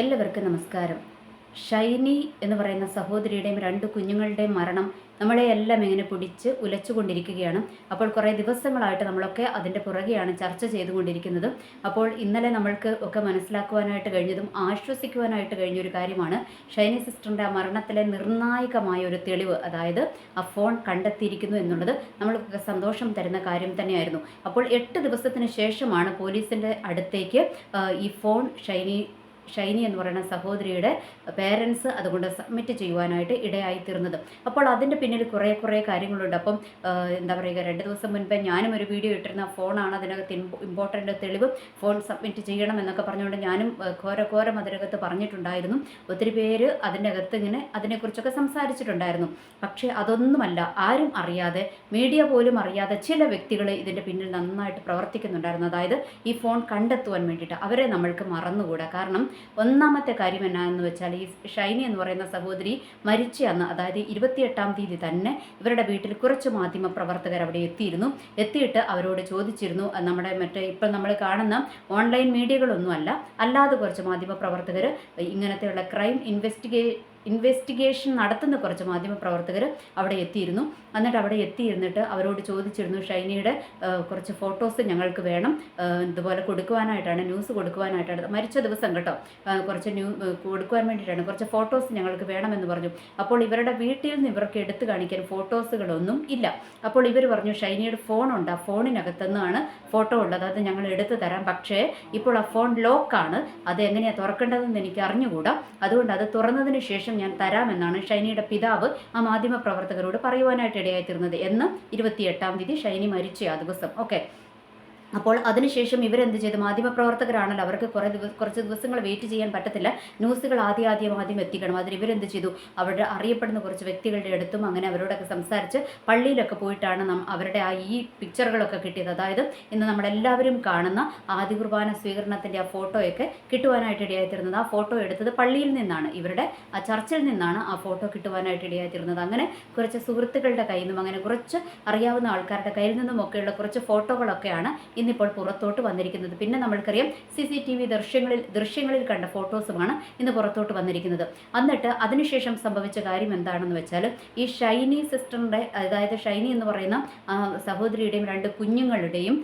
എല്ലാവർക്കും നമസ്കാരം. ഷൈനി എന്ന് പറയുന്ന സഹോദരിയുടെയും രണ്ട് കുഞ്ഞുങ്ങളുടെയും മരണം നമ്മളെ എല്ലാം ഇങ്ങനെ പിടിച്ച് ഉലച്ചുകൊണ്ടിരിക്കുകയാണ്. അപ്പോൾ കുറേ ദിവസങ്ങളായിട്ട് നമ്മളൊക്കെ അതിന്റെ പുറകെയാണ് ചർച്ച ചെയ്തുകൊണ്ടിരിക്കുന്നത്. അപ്പോൾ ഇന്നലെ നമ്മൾക്ക് ഒക്കെ മനസ്സിലാക്കുവാനായിട്ട് കഴിഞ്ഞതും ആശ്വസിക്കുവാനായിട്ട് കഴിഞ്ഞൊരു കാര്യമാണ്. ഷൈനി സിസ്റ്ററിന്റെ മരണത്തിലെ നിർണായകമായ ഒരു തെളിവ് അതായത് ആ ഫോൺ കണ്ടെത്തിയിരിക്കുന്നു എന്നുള്ളത് നമ്മൾക്കൊക്കെ സന്തോഷം തരുന്ന കാര്യം തന്നെയായിരുന്നു. അപ്പോൾ എട്ട് ദിവസത്തിന് ശേഷമാണ് പോലീസിന്റെ അടുത്തേക്ക് ഈ ഫോൺ ഷൈനി ഷൈനി എന്ന് പറയുന്ന സഹോദരിയുടെ പേരൻസ് അതുകൊണ്ട് സബ്മിറ്റ് ചെയ്യുവാനായിട്ട് ഇടയായിത്തീർന്നത്. അപ്പോൾ അതിന്റെ പിന്നിൽ കുറേ കുറേ കാര്യങ്ങളുണ്ട്. അപ്പം എന്താ പറയുക രണ്ട് ദിവസം മുൻപേ ഞാനും ഒരു വീഡിയോ ഇട്ടിരുന്ന ഫോണാണ് അതിനകത്ത് ഇമ്പോർട്ടന്റ് തെളിവ് ഫോൺ സബ്മിറ്റ് ചെയ്യണം എന്നൊക്കെ പറഞ്ഞുകൊണ്ട് ഞാനും ഘോര ഘോരം അതിനകത്ത് പറഞ്ഞിട്ടുണ്ടായിരുന്നു. ഒത്തിരി പേര് അതിന്റെ അകത്ത് ഇങ്ങനെ അതിനെക്കുറിച്ചൊക്കെ സംസാരിച്ചിട്ടുണ്ടായിരുന്നു. പക്ഷേ അതൊന്നുമല്ല ആരും അറിയാതെ മീഡിയ പോലും അറിയാതെ ചില വ്യക്തികൾ ഇതിന്റെ പിന്നിൽ നന്നായിട്ട് പ്രവർത്തിക്കുന്നുണ്ടായിരുന്നു. അതായത് ഈ ഫോൺ കണ്ടെത്തുവാൻ വേണ്ടിയിട്ട് അവരെ നമ്മൾക്ക് മറന്നുകൂടാ. കാരണം ഒന്നാമത്തെ കാര്യം എന്നാന്ന് വെച്ചാൽ ഈ ഷൈനി എന്ന് പറയുന്ന സഹോദരി മരിച്ച അന്ന് അതായത് ഇരുപത്തിയെട്ടാം തീയതി തന്നെ ഇവരുടെ വീട്ടിൽ കുറച്ച് മാധ്യമ പ്രവർത്തകർ അവിടെ എത്തിയിരുന്നു. എത്തിയിട്ട് അവരോട് ചോദിച്ചിരുന്നു നമ്മുടെ മറ്റേ ഇപ്പം നമ്മൾ കാണുന്ന ഓൺലൈൻ മീഡിയകളൊന്നുമല്ല. അല്ലാതെ കുറച്ച് മാധ്യമ പ്രവർത്തകർ ഇങ്ങനത്തെയുള്ള ക്രൈം ഇൻവെസ്റ്റിഗേ ഇൻവെസ്റ്റിഗേഷൻ നടത്തുന്ന കുറച്ച് മാധ്യമപ്രവർത്തകർ അവിടെ എത്തിയിരുന്നു. എന്നിട്ട് അവിടെ എത്തിയിരുന്നിട്ട് അവരോട് ചോദിച്ചിരുന്നു ഷൈനിയുടെ കുറച്ച് ഫോട്ടോസ് ഞങ്ങൾക്ക് വേണം. ഇതുപോലെ കൊടുക്കുവാനായിട്ടാണ് ന്യൂസ് കൊടുക്കുവാനായിട്ടാണ്. മരിച്ച ദിവസം കേട്ടോ കുറച്ച് ന്യൂ കൊടുക്കുവാൻ വേണ്ടിയിട്ടാണ്. കുറച്ച് ഫോട്ടോസ് ഞങ്ങൾക്ക് വേണമെന്ന് പറഞ്ഞു. അപ്പോൾ ഇവരുടെ വീട്ടിൽ നിന്ന് ഇവർക്ക് എടുത്തു കാണിക്കാൻ ഫോട്ടോസുകളൊന്നും ഇല്ല. അപ്പോൾ ഇവർ പറഞ്ഞു ഷൈനിയുടെ ഫോണുണ്ട് ആ ഫോണിനകത്തുനിന്നാണ് ഫോട്ടോ ഉള്ളത്. അത് ഞങ്ങൾ എടുത്തു തരാം. പക്ഷേ ഇപ്പോൾ ആ ഫോൺ ലോക്കാണ് അത് എങ്ങനെയാണ് തുറക്കേണ്ടതെന്ന് എനിക്ക് അറിഞ്ഞുകൂടാ. അതുകൊണ്ട് അത് തുറന്നതിന് ശേഷം ഞാൻ തരാമെന്നാണ് ഷൈനിയുടെ പിതാവ് ആ മാധ്യമ പ്രവർത്തകരോട് പറയുവാനായിട്ട് ഇടയായിത്തീർന്നത്. എന്ന് ഇരുപത്തിയെട്ടാം തീയതി ഷൈനി മരിച്ച ആ ദിവസം. ഓക്കെ അപ്പോൾ അതിനുശേഷം ഇവരെന്ത് ചെയ്തു? മാധ്യമപ്രവർത്തകരാണല്ലോ അവർക്ക് കുറേ ദിവസം കുറച്ച് ദിവസങ്ങൾ വെയിറ്റ് ചെയ്യാൻ പറ്റത്തില്ല. ന്യൂസുകൾ ആദ്യം ആദ്യം ആദ്യം എത്തിക്കണം. അതിന് ഇവരെന്ത് ചെയ്തു? അവരുടെ അറിയപ്പെടുന്ന കുറച്ച് വ്യക്തികളുടെ അടുത്തും അങ്ങനെ അവരോടൊക്കെ സംസാരിച്ച് പള്ളിയിലൊക്കെ പോയിട്ടാണ് നം അവരുടെ ആ ഈ പിക്ചറുകളൊക്കെ കിട്ടിയത്. അതായത് ഇന്ന് നമ്മളെല്ലാവരും കാണുന്ന ആദ്യ കുർബാന സ്വീകരണത്തിന്റെ ആ ഫോട്ടോയൊക്കെ കിട്ടുവാനായിട്ട് ഇടയായിത്തിരുന്നത് ആ ഫോട്ടോ എടുത്തത് പള്ളിയിൽ നിന്നാണ്. ഇവരുടെ ആ ചർച്ചിൽ നിന്നാണ് ആ ഫോട്ടോ കിട്ടുവാനായിട്ട് ഇടയായിത്തിരുന്നത് അങ്ങനെ കുറച്ച് സുഹൃത്തുക്കളുടെ കയ്യിൽ നിന്നും അങ്ങനെ കുറച്ച് അറിയാവുന്ന ആൾക്കാരുടെ കയ്യിൽ നിന്നുമൊക്കെയുള്ള കുറച്ച് ഫോട്ടോകളൊക്കെയാണ് ഇന്നിപ്പോൾ പുറത്തോട്ട് വന്നിരിക്കുന്നത്. പിന്നെ നമ്മൾക്കറിയാം സി സി ടി വി ദൃശ്യങ്ങളിൽ ദൃശ്യങ്ങളിൽ കണ്ട ഫോട്ടോസുമാണ് ഇന്ന് പുറത്തോട്ട് വന്നിരിക്കുന്നത്. എന്നിട്ട് അതിനുശേഷം സംഭവിച്ച കാര്യം എന്താണെന്ന് വെച്ചാൽ ഈ ഷൈനി സിസ്റ്ററിന്റെ അതായത് ഷൈനി എന്ന് പറയുന്ന സഹോദരിയുടെയും രണ്ട് കുഞ്ഞുങ്ങളുടെയും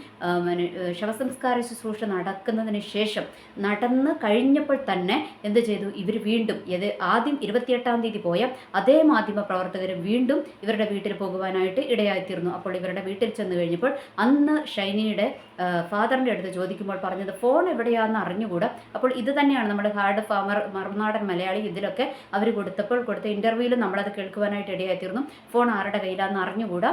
ശവസംസ്കാര ശുശ്രൂഷ നടക്കുന്നതിന് ശേഷം നടന്ന് കഴിഞ്ഞപ്പോൾ തന്നെ എന്ത് ചെയ്തു? ഇവർ വീണ്ടും ഇത് ആദ്യം ഇരുപത്തിയെട്ടാം തീയതി പോയ അതേ മാധ്യമ പ്രവർത്തകർ വീണ്ടും ഇവരുടെ വീട്ടിൽ പോകുവാനായിട്ട് ഇടയായിത്തീർന്നു. അപ്പോൾ ഇവരുടെ വീട്ടിൽ ചെന്ന് കഴിഞ്ഞപ്പോൾ അന്ന് ഷൈനിയുടെ ഫാദറിന്റെ അടുത്ത് ചോദിക്കുമ്പോൾ പറഞ്ഞത് ഫോൺ എവിടെയാണെന്ന് അറിഞ്ഞുകൂടാ? അപ്പോൾ ഇത് തന്നെയാണ് നമ്മുടെ ഹാർഡ് ഫാമർ മറുനാടൻ മലയാളി ഇതിലൊക്കെ അവർ കൊടുത്തപ്പോൾ കൊടുത്ത ഇന്റർവ്യൂവിൽ നമ്മളത് കേൾക്കുവാനായിട്ട് ഇടയായിത്തീർന്നു. ഫോൺ ആരുടെ കയ്യിലാണെന്ന് അറിഞ്ഞുകൂടാ?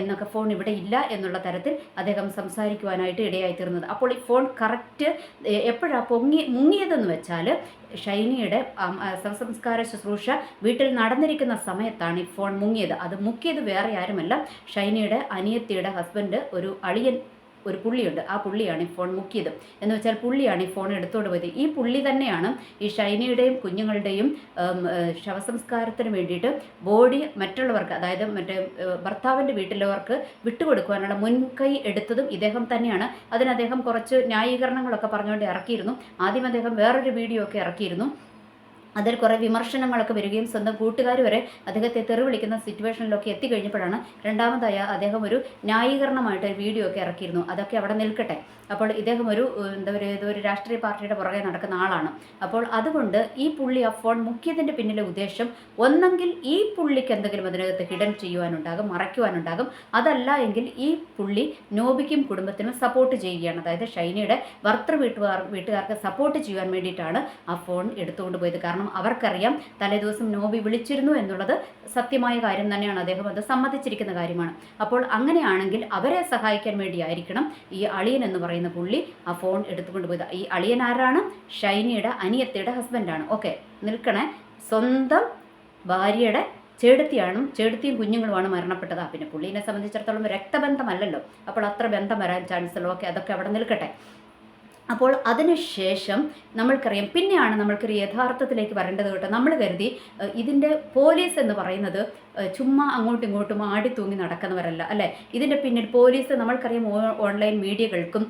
എന്നൊക്കെ ഫോൺ ഇവിടെ ഇല്ല എന്നുള്ള തരത്തിൽ അദ്ദേഹം സംസാരിക്കുവാനായിട്ട് ഇടയായിത്തീർന്നത്. അപ്പോൾ ഈ ഫോൺ കറക്റ്റ് എപ്പോഴാണ് പൊങ്ങി മുങ്ങിയതെന്ന് വെച്ചാൽ ഷൈനിയുടെ സംസ്കാര ശുശ്രൂഷ വീട്ടിൽ നടന്നിരിക്കുന്ന സമയത്താണ് ഈ ഫോൺ മുങ്ങിയത്. അത് മുക്കിയത് വേറെ ആരുമല്ല. ഷൈനിയുടെ അനിയത്തിയുടെ ഹസ്ബൻഡ് ഒരു അളിയൻ ഒരു പുള്ളിയുണ്ട്. ആ പുള്ളിയാണ് ഈ ഫോൺ മുക്കിയത്. എന്ന് വെച്ചാൽ പുള്ളിയാണ് ഈ ഫോൺ എടുത്തോണ്ട് പോയത്. ഈ പുള്ളി തന്നെയാണ് ഈ ഷൈനിയുടെയും കുഞ്ഞുങ്ങളുടെയും ശവസംസ്കാരത്തിന് വേണ്ടിയിട്ട് ബോഡി മറ്റുള്ളവർക്ക് അതായത് മറ്റേ ഭർത്താവിന്റെ വീട്ടിലുള്ളവർക്ക് വിട്ടുകൊടുക്കുവാനുള്ള മുൻകൈ എടുത്തതും ഇദ്ദേഹം തന്നെയാണ്. അതിന് അദ്ദേഹം കുറച്ച് ന്യായീകരണങ്ങളൊക്കെ പറഞ്ഞുകൊണ്ട് ഇറക്കിയിരുന്നു. ആദ്യം അദ്ദേഹം വേറൊരു വീഡിയോ ഒക്കെ ഇറക്കിയിരുന്നു. അതിൽ കുറേ വിമർശനങ്ങളൊക്കെ വരികയും സ്വന്തം കൂട്ടുകാർ വരെ അദ്ദേഹത്തെ തെറി വിളിക്കുന്ന സിറ്റുവേഷനിലൊക്കെ എത്തിക്കഴിഞ്ഞപ്പോഴാണ് രണ്ടാമതായ അദ്ദേഹം ഒരു ന്യായീകരണമായിട്ട് ഒരു വീഡിയോ ഒക്കെ ഇറക്കിയിരുന്നു. അതൊക്കെ അവിടെ നിൽക്കട്ടെ. അപ്പോൾ ഇദ്ദേഹം ഒരു എന്താ പറയുക ഇത് ഒരു രാഷ്ട്രീയ പാർട്ടിയുടെ പുറകെ നടക്കുന്ന ആളാണ്. അപ്പോൾ അതുകൊണ്ട് ഈ പുള്ളി ആ ഫോൺ മുക്കിയതിന്റെ പിന്നിലെ ഉദ്ദേശം ഒന്നെങ്കിൽ ഈ പുള്ളിക്ക് എന്തെങ്കിലും അതിനകത്ത് ഹിഡൻ ചെയ്യുവാനുണ്ടാകും മറയ്ക്കുവാനുണ്ടാകും. അതല്ല എങ്കിൽ ഈ പുള്ളി നോബിക്കും കുടുംബത്തിനും സപ്പോർട്ട് ചെയ്യുകയാണ്. അതായത് ഷൈനയുടെ ഭർത്തൃ വീട്ടുകാർ വീട്ടുകാർക്ക് സപ്പോർട്ട് ചെയ്യുവാൻ വേണ്ടിയിട്ടാണ് ആ ഫോൺ എടുത്തുകൊണ്ട് പോയത്. കാരണം അവർക്കറിയാം തലേദിവസം നോബി വിളിച്ചിരുന്നു എന്നുള്ളത് സത്യമായ കാര്യം തന്നെയാണ്. അദ്ദേഹം അത് സമ്മതിച്ചിരിക്കുന്ന കാര്യമാണ്. അപ്പോൾ അങ്ങനെയാണെങ്കിൽ അവരെ സഹായിക്കാൻ വേണ്ടിയായിരിക്കണം ഈ അളിയൻ എന്ന് പറയുന്ന പുള്ളി ആ ഫോൺ എടുത്തുകൊണ്ട് പോയത്. ഈ അളിയൻ ആരാണ്? ഷൈനിയുടെ അനിയത്തിയുടെ ഹസ്ബൻഡാണ്. ഓക്കെ നിൽക്കണേ. സ്വന്തം ഭാര്യയുടെ ചേടത്തിയാണ് ചേടത്തിയും കുഞ്ഞുങ്ങളുമാണ് മരണപ്പെട്ടത്. പിന്നെ പുള്ളീനെ സംബന്ധിച്ചിടത്തോളം രക്തബന്ധമല്ലല്ലോ. അപ്പോൾ അത്ര ബന്ധം വരാൻ ചാൻസ് ഓക്കെ അതൊക്കെ അവിടെ നിൽക്കട്ടെ. അപ്പോൾ അതിനുശേഷം നമ്മൾക്കറിയാം പിന്നെയാണ് നമ്മൾക്കൊരു യഥാർത്ഥത്തിലേക്ക് വരേണ്ടത് കേട്ടോ. നമ്മൾ കരുതി ഇതിന്റെ പോലീസ് എന്ന് പറയുന്നത് ചുമ്മാ അങ്ങോട്ടും ഇങ്ങോട്ടും ആടി തൂങ്ങി നടക്കുന്നവരല്ല അല്ലേ? ഇതിന്റെ പിന്നിൽ പോലീസ് നമ്മൾക്കറിയാം ഓൺലൈൻ മീഡിയകൾക്കും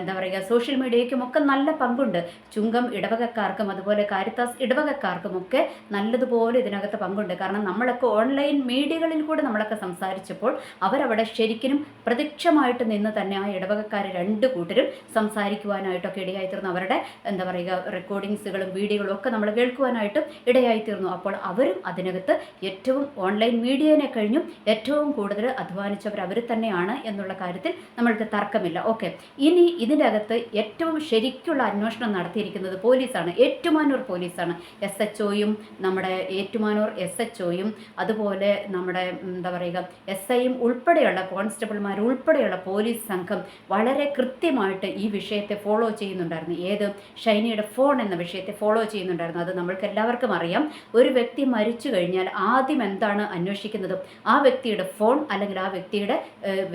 എന്താ പറയുക സോഷ്യൽ മീഡിയയ്ക്കും ഒക്കെ നല്ല പങ്കുണ്ട്. ചുങ്കം ഇടവകക്കാർക്കും അതുപോലെ കാരിത്താസ് ഇടവകക്കാർക്കും ഒക്കെ നല്ലതുപോലെ ഇതിനകത്ത് പങ്കുണ്ട്. കാരണം നമ്മളൊക്കെ ഓൺലൈൻ മീഡിയകളിൽ കൂടെ നമ്മളൊക്കെ സംസാരിച്ചപ്പോൾ അവരവിടെ ശരിക്കും പ്രത്യക്ഷമായിട്ട് നിന്ന് തന്നെ ആ ഇടവകക്കാർ രണ്ട് കൂട്ടരും സംസാരിക്കുവാനായിട്ടൊക്കെ ഇടയായിത്തീർന്നു അവരുടെ എന്താ പറയുക റെക്കോർഡിങ്സുകളും വീഡിയോകളും ഒക്കെ നമ്മൾ കേൾക്കുവാനായിട്ടും ഇടയായിത്തീർന്നു അപ്പോൾ അവരും അതിനകത്ത് ഏറ്റവും ഓൺലൈൻ മീഡിയനെ കഴിഞ്ഞും ഏറ്റവും കൂടുതൽ അധ്വാനിച്ചവർ അവർ തന്നെയാണ് എന്നുള്ള കാര്യത്തിൽ നമ്മൾക്ക് തർക്കമില്ല. ഓക്കെ. ഇനി ഇതിന്റെ അകത്ത് ഏറ്റവും ശരിക്കുള്ള അന്വേഷണം നടത്തിയിരിക്കുന്നത് പോലീസാണ്. ഏറ്റുമാനൂർ പോലീസാണ്. എസ് എച്ച് ഒയും നമ്മുടെ ഏറ്റുമാനൂർ എസ് എച്ച് ഒയും അതുപോലെ നമ്മുടെ എന്താ പറയുക എസ് ഐയും ഉൾപ്പെടെയുള്ള കോൺസ്റ്റബിൾമാർ ഉൾപ്പെടെയുള്ള പോലീസ് സംഘം വളരെ കൃത്യമായിട്ട് ഈ വിഷയത്തെ ഫോളോ ചെയ്യുന്നുണ്ടായിരുന്നു. ഏത് ഷൈനിയുടെ ഫോൺ എന്ന വിഷയത്തെ ഫോളോ ചെയ്യുന്നുണ്ടായിരുന്നു. അത് നമ്മൾക്ക് എല്ലാവർക്കും അറിയാം. ഒരു വ്യക്തി മരിച്ചു കഴിഞ്ഞാൽ ആദ്യം എന്താണ് അന്വേഷിക്കുന്നത്. ആ വ്യക്തിയുടെ ഫോൺ അല്ലെങ്കിൽ ആ വ്യക്തിയുടെ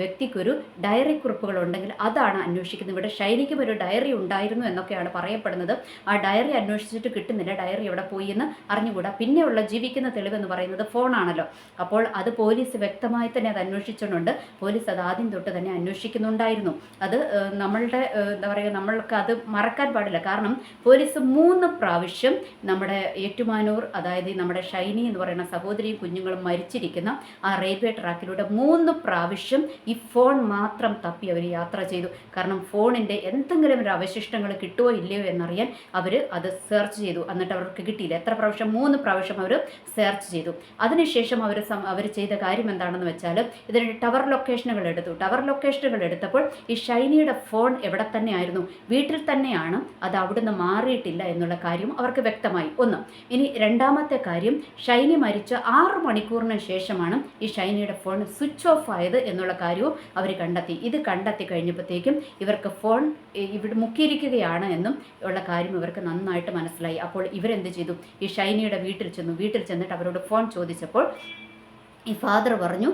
വ്യക്തിക്കൊരു ഡയറി കുറിപ്പുകൾ ഉണ്ടെങ്കിൽ അതാണ് അന്വേഷിക്കുന്നത്. ഇവിടെ ശൈലിക്കും ഒരു ഡയറി ഉണ്ടായിരുന്നു എന്നൊക്കെയാണ് പറയപ്പെടുന്നത്. ആ ഡയറി അന്വേഷിച്ചിട്ട് കിട്ടുന്നില്ല. ഡയറി എവിടെ പോയി എന്ന് അറിഞ്ഞുകൂടാ. പിന്നെയുള്ള ജീവിക്കുന്ന തെളിവെന്ന് പറയുന്നത് ഫോണാണല്ലോ. അപ്പോൾ അത് പോലീസ് വ്യക്തമായി തന്നെ അത് അന്വേഷിച്ചിട്ടുണ്ട് പോലീസ് അത് ആദ്യം തൊട്ട് തന്നെ അന്വേഷിക്കുന്നുണ്ടായിരുന്നു. അത് നമ്മളുടെ എന്താ പറയുക നമ്മൾക്ക് അത് മറക്കാൻ പാടില്ല. കാരണം പോലീസ് മൂന്ന് പ്രാവശ്യം നമ്മുടെ ഏറ്റുമാനൂർ അതായത് നമ്മുടെ ഷൈനി എന്ന് പറയുന്ന സഹോദരിയും കുഞ്ഞുങ്ങളും മരിച്ചിരിക്കുന്ന ആ റെയിൽവേ ട്രാക്കിലൂടെ മൂന്ന് പ്രാവശ്യം ഈ ഫോൺ മാത്രം തപ്പി അവർ യാത്ര ചെയ്തു. കാരണം ഫോണിന്റെ എന്തെങ്കിലും ഒരു അവശിഷ്ടങ്ങൾ കിട്ടുമോ ഇല്ലയോ എന്നറിയാൻ അവർ അത് സെർച്ച് ചെയ്തു. എന്നിട്ട് അവർക്ക് കിട്ടിയില്ല. എത്ര പ്രാവശ്യം? മൂന്ന് പ്രാവശ്യം അവർ സെർച്ച് ചെയ്തു. അതിനുശേഷം അവർ അവർ ചെയ്ത കാര്യം എന്താണെന്ന് വെച്ചാൽ ഇതിന് ടവർ ലൊക്കേഷനുകൾ എടുത്തു. ടവർ ലൊക്കേഷനുകൾ എടുത്തപ്പോൾ ഈ ഷൈനിയുടെ ഫോൺ എവിടെ തന്നെയായിരുന്നു? വീട്ടിൽ തന്നെയാണ്. അത് അവിടുന്ന് മാറിയിട്ടില്ല എന്നുള്ള കാര്യം അവർക്ക് വ്യക്തമായി. ഒന്ന് ഇനി രണ്ടാമത്തെ കാര്യം ഷൈനി മരിച്ച ആറ് മണിക്കൂറിന് ശേഷമാണ് ഈ ഷൈനിയുടെ ഫോൺ സ്വിച്ച് ഓഫ് ആയത് എന്നുള്ള കാര്യവും അവർ കണ്ടെത്തി. ഇത് കണ്ടെത്തി കഴിഞ്ഞപ്പോഴത്തേക്കും ഇവർക്ക് ഫോൺ ഇവിടെ മുക്കിയിരിക്കുകയാണ് എന്നും ഉള്ള കാര്യം ഇവർക്ക് നന്നായിട്ട് മനസ്സിലായി. അപ്പോൾ ഇവരെന്ത് ചെയ്തു? ഈ ഷൈനിയുടെ വീട്ടിൽ ചെന്നു. വീട്ടിൽ ചെന്നിട്ട് അവരോട് ഫോൺ ചോദിച്ചപ്പോൾ ഈ ഫാദർ പറഞ്ഞു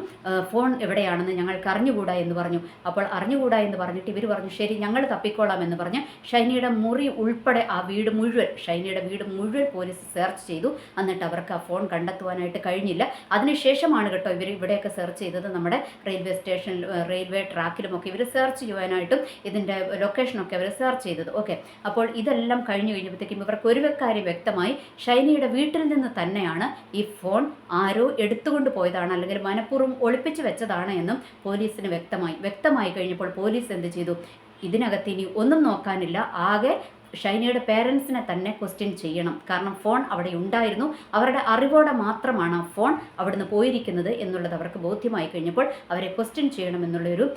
ഫോൺ എവിടെയാണെന്ന് ഞങ്ങൾക്ക് അറിഞ്ഞുകൂടാ എന്ന് പറഞ്ഞു. അപ്പോൾ അറിഞ്ഞുകൂടാ എന്ന് പറഞ്ഞിട്ട് ഇവർ പറഞ്ഞു ശരി ഞങ്ങൾ തപ്പിക്കോളാം എന്ന് പറഞ്ഞ് ഷൈനിയുടെ മുറി ഉൾപ്പെടെ ആ വീട് മുഴുവൻ ഷൈനിയുടെ വീട് മുഴുവൻ പോലീസ് സെർച്ച് ചെയ്തു. എന്നിട്ട് അവർക്ക് ആ ഫോൺ കണ്ടെത്തുവാനായിട്ട് കഴിഞ്ഞില്ല. അതിനുശേഷമാണ് കേട്ടോ ഇവർ ഇവിടെയൊക്കെ സെർച്ച് ചെയ്തത് നമ്മുടെ റെയിൽവേ സ്റ്റേഷൻ റെയിൽവേ ട്രാക്കിലുമൊക്കെ ഇവർ സെർച്ച് ചെയ്യുവാനായിട്ടും ഇതിന്റെ ലൊക്കേഷനൊക്കെ അവർ സെർച്ച് ചെയ്തത്. ഓക്കെ. അപ്പോൾ ഇതെല്ലാം കഴിഞ്ഞു കഴിഞ്ഞപ്പോഴത്തേക്കും ഇവർക്ക് ഒരു കാര്യം വ്യക്തമായി ഷൈനിയുടെ വീട്ടിൽ നിന്ന് തന്നെയാണ് ഈ ഫോൺ ആരോ എടുത്തുകൊണ്ട് പോയതാണ് അല്ലെങ്കിൽ മനഃപൂർവം ഒളിപ്പിച്ച് വെച്ചതാണ് എന്നും പോലീസിന് വ്യക്തമായി വ്യക്തമായി കഴിഞ്ഞപ്പോൾ പോലീസ് എന്ത് ചെയ്തു? ഇതിനകത്ത് ഇനി ഒന്നും നോക്കാനില്ല ആകെ ഷൈനയുടെ പേരൻസിനെ തന്നെ ക്വസ്റ്റ്യൻ ചെയ്യണം. കാരണം ഫോൺ അവിടെ ഉണ്ടായിരുന്നു. അവരുടെ അറിവോടെ മാത്രമാണ് ആ ഫോൺ അവിടുന്ന് പോയിരിക്കുന്നത് എന്നുള്ളത് അവർക്ക് ബോധ്യമായി കഴിഞ്ഞപ്പോൾ അവരെ ക്വസ്റ്റ്യൻ ചെയ്യണമെന്നുള്ളൊരു എന്നുള്ളൊരു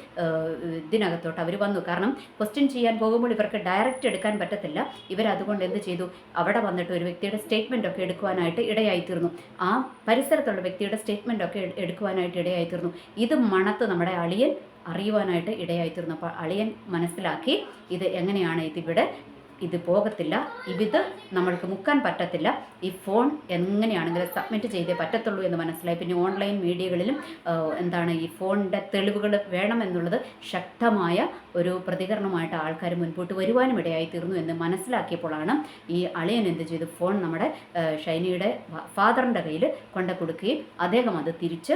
ഇതിനകത്തോട്ട് അവർ വന്നു. കാരണം ക്വസ്റ്റ്യൻ ചെയ്യാൻ പോകുമ്പോൾ ഇവർക്ക് ഡയറക്റ്റ് എടുക്കാൻ പറ്റത്തില്ല. ഇവരതുകൊണ്ട് എന്ത് ചെയ്തു? അവിടെ വന്നിട്ട് ഒരു വ്യക്തിയുടെ സ്റ്റേറ്റ്മെന്റ് ഒക്കെ എടുക്കുവാനായിട്ട് ഇടയായിത്തീർന്നു. ആ പരിസരത്തുള്ള വ്യക്തിയുടെ സ്റ്റേറ്റ്മെന്റ് ഒക്കെ എട്- എടുക്കുവാനായിട്ട് ഇടയായിത്തീർന്നു. ഇത് മണത്ത് നമ്മുടെ അളിയൻ അറിയുവാനായിട്ട് ഇടയായിത്തീർന്നു. അപ്പോൾ അളിയൻ മനസ്സിലാക്കി ഇത് എങ്ങനെയാണ് ഇതിവിടെ ഇത് പോകത്തില്ല. ഇത് നമ്മൾക്ക് മുക്കാൻ പറ്റത്തില്ല. ഈ ഫോൺ എങ്ങനെയാണെങ്കിലും സബ്മിറ്റ് ചെയ്തേ പറ്റത്തുള്ളൂ എന്ന് മനസ്സിലായി. പിന്നെ ഓൺലൈൻ മീഡിയകളിലും എന്താണ് ഈ ഫോണിന്റെ തെളിവുകൾ വേണമെന്നുള്ളത് ശക്തമായ ഒരു പ്രതികരണമായിട്ട് ആൾക്കാർ മുൻപോട്ട് വരുവാനും ഇടയായി തീർന്നു എന്ന് മനസ്സിലാക്കിയപ്പോഴാണ് ഈ അളിയൻ എന്ത് ചെയ്തു? ഫോൺ നമ്മുടെ ഷൈനിയുടെ ഫാദറിന്റെ കയ്യിൽ കൊണ്ട കൊടുക്കുകയും അദ്ദേഹം അത് തിരിച്ച്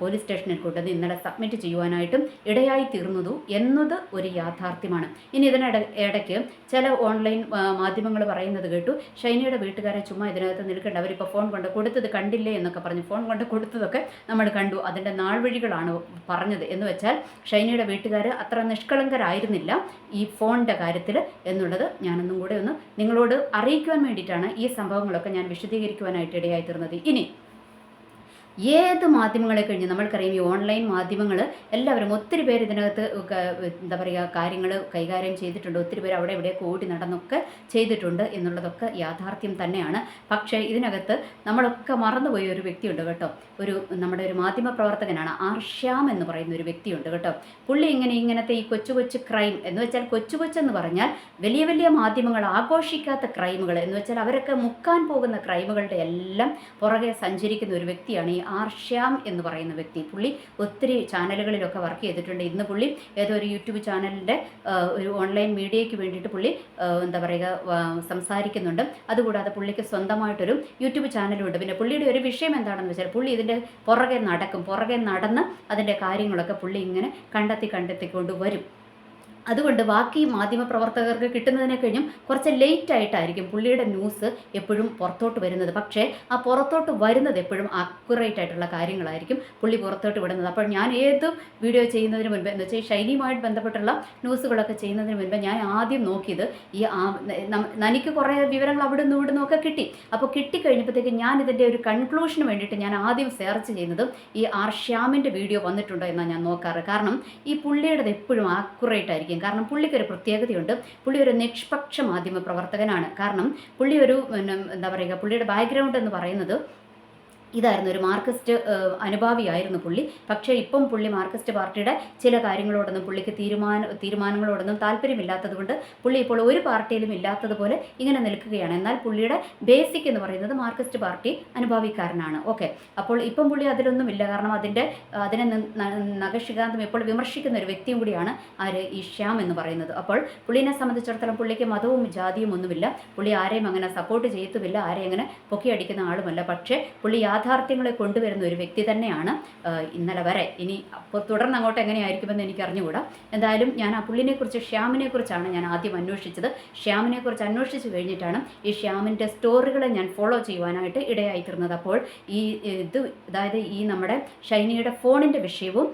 പോലീസ് സ്റ്റേഷനിൽ കൊണ്ടത് ഇന്നലെ സബ്മിറ്റ് ചെയ്യുവാനായിട്ടും ഇടയായി തീർന്നതു എന്നത് ഒരു യാഥാർത്ഥ്യമാണ്. ഇനി ഇതിനിട ഇടയ്ക്ക് ചില ഓൺലൈൻ മാധ്യമങ്ങൾ പറയുന്നത് കേട്ടു. ഷൈനയുടെ വീട്ടുകാരെ ചുമ്മാ ഇതിനകത്ത് നിൽക്കേണ്ട. അവരിപ്പോൾ ഫോൺ കൊണ്ട് കൊടുത്തത് കണ്ടില്ലേ എന്നൊക്കെ പറഞ്ഞു. ഫോൺ കൊണ്ട് കൊടുത്തതൊക്കെ നമ്മൾ കണ്ടു. അതിന്റെ നാൾവഴികളാണ് പറഞ്ഞത്. എന്ന് വെച്ചാൽ ഷൈനയുടെ വീട്ടുകാർ അത്ര നിഷ്കളങ്കരായിരുന്നില്ല ഈ ഫോണിന്റെ കാര്യത്തിൽ എന്നുള്ളത് ഞാനൊന്നും കൂടെ ഒന്ന് നിങ്ങളോട് അറിയിക്കുവാൻ വേണ്ടിയിട്ടാണ് ഈ സംഭവങ്ങളൊക്കെ ഞാൻ വിശദീകരിക്കുവാനായിട്ട് ഇടയായി തീർന്നത്. ഇനി ഏത് മാധ്യമങ്ങളെ കഴിഞ്ഞ് നമ്മൾക്കറിയാം ഈ ഓൺലൈൻ മാധ്യമങ്ങൾ എല്ലാവരും ഒത്തിരി പേര് ഇതിനകത്ത് എന്താ പറയുക കാര്യങ്ങൾ കൈകാര്യം ചെയ്തിട്ടുണ്ട്. ഒത്തിരി പേര് അവിടെ ഇവിടെ കൂടി നടന്നൊക്കെ ചെയ്തിട്ടുണ്ട് എന്നുള്ളതൊക്കെ യാഥാർത്ഥ്യം തന്നെയാണ്. പക്ഷേ ഇതിനകത്ത് നമ്മളൊക്കെ മറന്നുപോയ ഒരു വ്യക്തിയുണ്ട് കേട്ടോ. ഒരു നമ്മുടെ ഒരു മാധ്യമ പ്രവർത്തകനാണ് ആർ ശ്യാം എന്ന് പറയുന്ന ഒരു വ്യക്തിയുണ്ട് കേട്ടോ. പുള്ളി ഇങ്ങനെ ഇങ്ങനത്തെ ഈ കൊച്ചു കൊച്ചു ക്രൈം എന്ന് വെച്ചാൽ കൊച്ചു കൊച്ചെന്ന് പറഞ്ഞാൽ വലിയ വലിയ മാധ്യമങ്ങൾ ആഘോഷിക്കാത്ത ക്രൈമുകൾ എന്ന് വെച്ചാൽ അവരൊക്കെ മുക്കാൻ പോകുന്ന ക്രൈമുകളുടെ എല്ലാം പുറകെ സഞ്ചരിക്കുന്ന ഒരു വ്യക്തിയാണ് ഈ ആർ ശ്യാം എന്ന് പറയുന്ന വ്യക്തി. പുള്ളി ഒത്തിരി ചാനലുകളിലൊക്കെ വർക്ക് ചെയ്തിട്ടുണ്ട്. ഇന്ന് പുള്ളി ഏതോ ഒരു യൂട്യൂബ് ചാനലിന്റെ ഒരു ഓൺലൈൻ മീഡിയയ്ക്ക് വേണ്ടിയിട്ട് പുള്ളി എന്താ പറയുക സംസാരിക്കുന്നുണ്ട്. അതുകൂടാതെ പുള്ളിക്ക് സ്വന്തമായിട്ടൊരു യൂട്യൂബ് ചാനലും ഉണ്ട് പിന്നെ പുള്ളിയുടെ ഒരു വിഷയം എന്താണെന്ന് വെച്ചാൽ പുള്ളി ഇതിന്റെ പുറകെ നടക്കും. പുറകെ നടന്ന് അതിന്റെ കാര്യങ്ങളൊക്കെ പുള്ളി ഇങ്ങനെ കണ്ടെത്തി കണ്ടെത്തിക്കൊണ്ട് വരും അതുകൊണ്ട് ബാക്കി മാധ്യമപ്രവർത്തകർക്ക് കിട്ടുന്നതിനെ കഴിഞ്ഞും കുറച്ച് ലേറ്റ് ആയിട്ടായിരിക്കും പുള്ളിയുടെ ന്യൂസ് എപ്പോഴും പുറത്തോട്ട് വരുന്നത്. പക്ഷേ ആ പുറത്തോട്ട് വരുന്നത് എപ്പോഴും അക്യുറേറ്റ് ആയിട്ടുള്ള കാര്യങ്ങളായിരിക്കും പുള്ളി പുറത്തോട്ട് വിടുന്നത്. അപ്പോൾ ഞാൻ ഏത് വീഡിയോ ചെയ്യുന്നതിന് മുൻപ് എന്ന് വെച്ചാൽ ശൈലിയുമായിട്ട് ബന്ധപ്പെട്ടുള്ള ന്യൂസുകളൊക്കെ ചെയ്യുന്നതിന് മുൻപ് ഞാൻ ആദ്യം നോക്കിയത് ഈ എനിക്ക് കുറേ വിവരങ്ങൾ അവിടെ നിന്ന് ഇവിടെ നിന്നൊക്കെ കിട്ടി. അപ്പോൾ കിട്ടിക്കഴിഞ്ഞപ്പോഴത്തേക്ക് ഞാൻ ഇതിന്റെ ഒരു കൺക്ലൂഷന് വേണ്ടിയിട്ട് ഞാൻ ആദ്യം സെർച്ച് ചെയ്യുന്നത് ഈ ആർ ശ്യാമിന്റെ വീഡിയോ വന്നിട്ടുണ്ടോ എന്നാണ് ഞാൻ നോക്കാറ്. കാരണം ഈ പുള്ളിയുടെ എപ്പോഴും ആക്യുറേറ്റ് ആയിരിക്കും. കാരണം പുള്ളിക്ക് ഒരു പ്രത്യേകതയുണ്ട്. പുള്ളി ഒരു നിഷ്പക്ഷ മാധ്യമ പ്രവർത്തകനാണ്. കാരണം പുള്ളി ഒരു എന്താ പറയുക പുള്ളിയുടെ ബാക്ക്ഗ്രൗണ്ട് എന്ന് പറയുന്നത് ഇതായിരുന്നു ഒരു മാർക്സിസ്റ്റ് അനുഭാവിയായിരുന്നു പുള്ളി. പക്ഷേ ഇപ്പം പുള്ളി മാർക്സിസ്റ്റ് പാർട്ടിയുടെ ചില കാര്യങ്ങളോടൊന്നും പുള്ളിക്ക് തീരുമാന തീരുമാനങ്ങളോടൊന്നും താല്പര്യമില്ലാത്തതുകൊണ്ട് പുള്ളി ഇപ്പോൾ ഒരു പാർട്ടിയിലും ഇല്ലാത്തതുപോലെ ഇങ്ങനെ നിൽക്കുകയാണ്. എന്നാൽ പുള്ളിയുടെ ബേസിക് എന്ന് പറയുന്നത് മാർക്സിസ്റ്റ് പാർട്ടി അനുഭാവിക്കാരനാണ്. ഓക്കെ. അപ്പോൾ ഇപ്പം പുള്ളി അതിലൊന്നും ഇല്ല കാരണം അതിന്റെ അതിനെ ന- ന- ഇപ്പോൾ വിമർശിക്കുന്ന ഒരു വ്യക്തിയും കൂടിയാണ് ആര്? ഈ ശ്യാം എന്ന് പറയുന്നത്. അപ്പോൾ പുള്ളിനെ സംബന്ധിച്ചിടത്തോളം പുള്ളിക്ക് മതവും ജാതിയും ഒന്നുമില്ല. പുള്ളി ആരെയും അങ്ങനെ സപ്പോർട്ട് ചെയ്യത്തുമില്ല. ആരെയും അങ്ങനെ പൊക്കിയടിക്കുന്ന ആളുമല്ല. പക്ഷേ പുള്ളി യാഥാർത്ഥ്യങ്ങളെ കൊണ്ടുവരുന്ന ഒരു വ്യക്തി തന്നെയാണ് ഇന്നലെ വരെ. ഇനി അപ്പോൾ തുടർന്ന് അങ്ങോട്ട് എങ്ങനെയായിരിക്കുമെന്ന് എനിക്ക് അറിഞ്ഞുകൂടാ. എന്തായാലും ഞാൻ ആ പുള്ളിനെക്കുറിച്ച് ശ്യാമിനെക്കുറിച്ചാണ് കുറിച്ചാണ് ഞാൻ ആദ്യം അന്വേഷിച്ചത്. ശ്യാമിനെക്കുറിച്ച് അന്വേഷിച്ച് കഴിഞ്ഞിട്ടാണ് ഈ ശ്യാമിന്റെ സ്റ്റോറികളെ ഞാൻ ഫോളോ ചെയ്യുവാനായിട്ട് ഇടയായിത്തീർന്നത് അപ്പോൾ ഈ ഇത് അതായത് ഈ നമ്മുടെ ഷൈനിയുടെ ഫോണിന്റെ വിഷയവും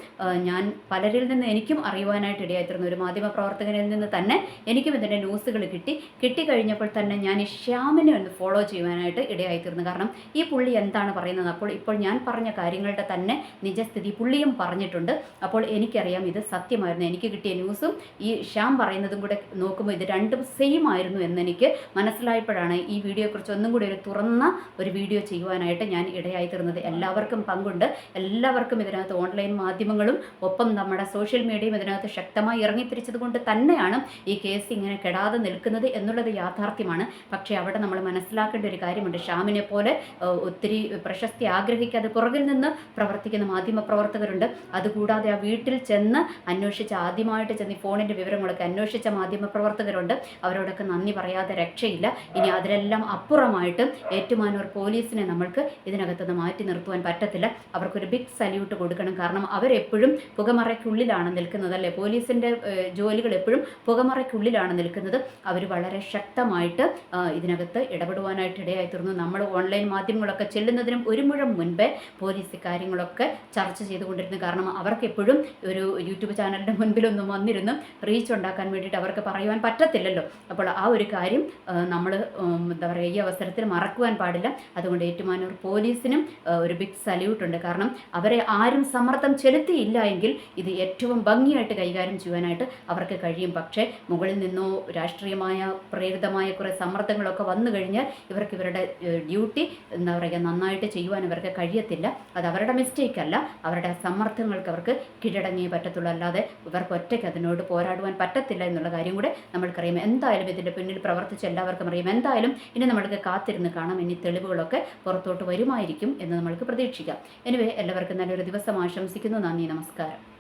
ഞാൻ പലരിൽ നിന്ന് എനിക്കും അറിയുവാനായിട്ട് ഇടയായിത്തീർന്നു ഒരു മാധ്യമ പ്രവർത്തകനിൽ നിന്ന് തന്നെ എനിക്കും ഇതിന്റെ ന്യൂസുകൾ കിട്ടി. കിട്ടിക്കഴിഞ്ഞപ്പോൾ തന്നെ ഞാൻ ഈ ശ്യാമിനെ ഒന്ന് ഫോളോ ചെയ്യുവാനായിട്ട് ഇടയായിത്തീർന്നു കാരണം ഈ പുള്ളി എന്താണ് പറയുന്നത്? അപ്പോൾ ഇപ്പോൾ ഞാൻ പറഞ്ഞ കാര്യങ്ങളുടെ തന്നെ നിജസ്ഥിതി പുള്ളിയും പറഞ്ഞിട്ടുണ്ട്. അപ്പോൾ എനിക്കറിയാം ഇത് സത്യമായിരുന്നു. എനിക്ക് കിട്ടിയ ന്യൂസും ഈ ശ്യാം പറയുന്നതും കൂടെ നോക്കുമ്പോൾ ഇത് രണ്ടും സെയിം ആയിരുന്നു എന്നെനിക്ക് മനസ്സിലായപ്പോഴാണ് ഈ വീഡിയോയെക്കുറിച്ച് ഒന്നും കൂടി ഒരു തുറന്ന ഒരു വീഡിയോ ചെയ്യുവാനായിട്ട് ഞാൻ ഇടയായി തീർന്നത്. എല്ലാവർക്കും പങ്കുണ്ട്. എല്ലാവർക്കും ഇതിനകത്ത് ഓൺലൈൻ മാധ്യമങ്ങളും ഒപ്പം നമ്മുടെ സോഷ്യൽ മീഡിയയും ഇതിനകത്ത് ശക്തമായി ഇറങ്ങിത്തിരിച്ചത് കൊണ്ട് തന്നെയാണ് ഈ കേസ് ഇങ്ങനെ കെടാതെ നിൽക്കുന്നത് എന്നുള്ളത് യാഥാർത്ഥ്യമാണ്. പക്ഷേ അവിടെ നമ്മൾ മനസ്സിലാക്കേണ്ട ഒരു കാര്യമുണ്ട്. ഷാമിനെ പോലെ ഒത്തിരി പ്രശസ്തി ആഗ്രഹിക്കാതെ പുറകിൽ നിന്ന് പ്രവർത്തിക്കുന്ന മാധ്യമ പ്രവർത്തകരുണ്ട്. അതുകൂടാതെ ആ വീട്ടിൽ ചെന്ന് അന്വേഷിച്ച ആദ്യമായിട്ട് ചെന്ന് ഫോണിന്റെ വിവരങ്ങളൊക്കെ അന്വേഷിച്ച മാധ്യമ പ്രവർത്തകരുണ്ട്. അവരോടൊക്കെ നന്ദി പറയാതെ രക്ഷയില്ല. ഇനി അതിലെല്ലാം അപ്പുറമായിട്ട് ഏറ്റുമാനൂർ പോലീസിനെ നമ്മൾക്ക് ഇതിനകത്ത് നിന്ന് മാറ്റി നിർത്തുവാൻ പറ്റത്തില്ല. അവർക്കൊരു ബിഗ് സല്യൂട്ട് കൊടുക്കണം. കാരണം അവരെപ്പോഴും പുകമറയ്ക്കുള്ളിലാണ് നിൽക്കുന്നത് അല്ലേ? പോലീസിന്റെ ജോലികൾ എപ്പോഴും പുകമറയ്ക്കുള്ളിലാണ് നിൽക്കുന്നത്. അവർ വളരെ ശക്തമായിട്ട് ഇതിനകത്ത് ഇടപെടുവാനായിട്ട് ഇടയായി തീർന്നു. നമ്മൾ ഓൺലൈൻ മാധ്യമങ്ങളൊക്കെ ചെല്ലുന്നതിനും ഒരു മുഴം മുൻപ് പോലീസ് കാര്യങ്ങളൊക്കെ ചർച്ച ചെയ്തുകൊണ്ടിരുന്നു. കാരണം അവർക്ക് എപ്പോഴും ഒരു യൂട്യൂബ് ചാനലിന്റെ മുൻപിലൊന്നും വന്നിരുന്നു. റീച്ച് ഉണ്ടാക്കാൻ വേണ്ടിയിട്ട് അവർക്ക് പറയുവാൻ പറ്റത്തില്ലല്ലോ. അപ്പോൾ ആ ഒരു കാര്യം നമ്മൾ എന്താ പറയുക ഈ അവസരത്തിൽ മറക്കുവാൻ പാടില്ല. അതുകൊണ്ട് ഏറ്റുമാനൂർ പോലീസിനും ഒരു ബിഗ് സല്യൂട്ട് ഉണ്ട്. കാരണം അവരെ ആരും സമ്മർദ്ദം ചെലുത്തിയില്ല എങ്കിൽ ഇത് ഏറ്റവും ഭംഗിയായിട്ട് കൈകാര്യം ചെയ്യുവാനായിട്ട് അവർക്ക് കഴിയും. പക്ഷേ മുകളിൽ നിന്നോ രാഷ്ട്രീയമായ പ്രേരിതമായ കുറേ സമ്മർദ്ദങ്ങളൊക്കെ വന്നു കഴിഞ്ഞാൽ ഇവർക്ക് ഇവരുടെ ഡ്യൂട്ടി എന്താ പറയുക നന്നായിട്ട് ചെയ്യുവാൻ ഇവർക്ക് കഴിയത്തില്ല. അത് അവരുടെ മിസ്റ്റേക്ക് അല്ല. അവരുടെ സമ്മർദ്ദങ്ങൾക്ക് അവർക്ക് കീഴടങ്ങിയേ പറ്റത്തുള്ളൂ. അല്ലാതെ ഇവർക്ക് ഒറ്റയ്ക്ക് അതിനോട് പോരാടുവാൻ പറ്റത്തില്ല എന്നുള്ള കാര്യം കൂടെ നമ്മൾക്കറിയാം. എന്തായാലും ഇതിന്റെ പിന്നിൽ പ്രവർത്തിച്ച എല്ലാവർക്കും അറിയാം. എന്തായാലും ഇനി നമ്മൾക്ക് കാത്തിരുന്ന് കാണാം. ഇനി തെളിവുകളൊക്കെ പുറത്തോട്ട് വരുമായിരിക്കും എന്ന് നമ്മൾക്ക് പ്രതീക്ഷിക്കാം. എനിവേ എല്ലാവർക്കും നല്ലൊരു ദിവസം ആശംസിക്കുന്നു. നന്ദി. നമസ്കാരം.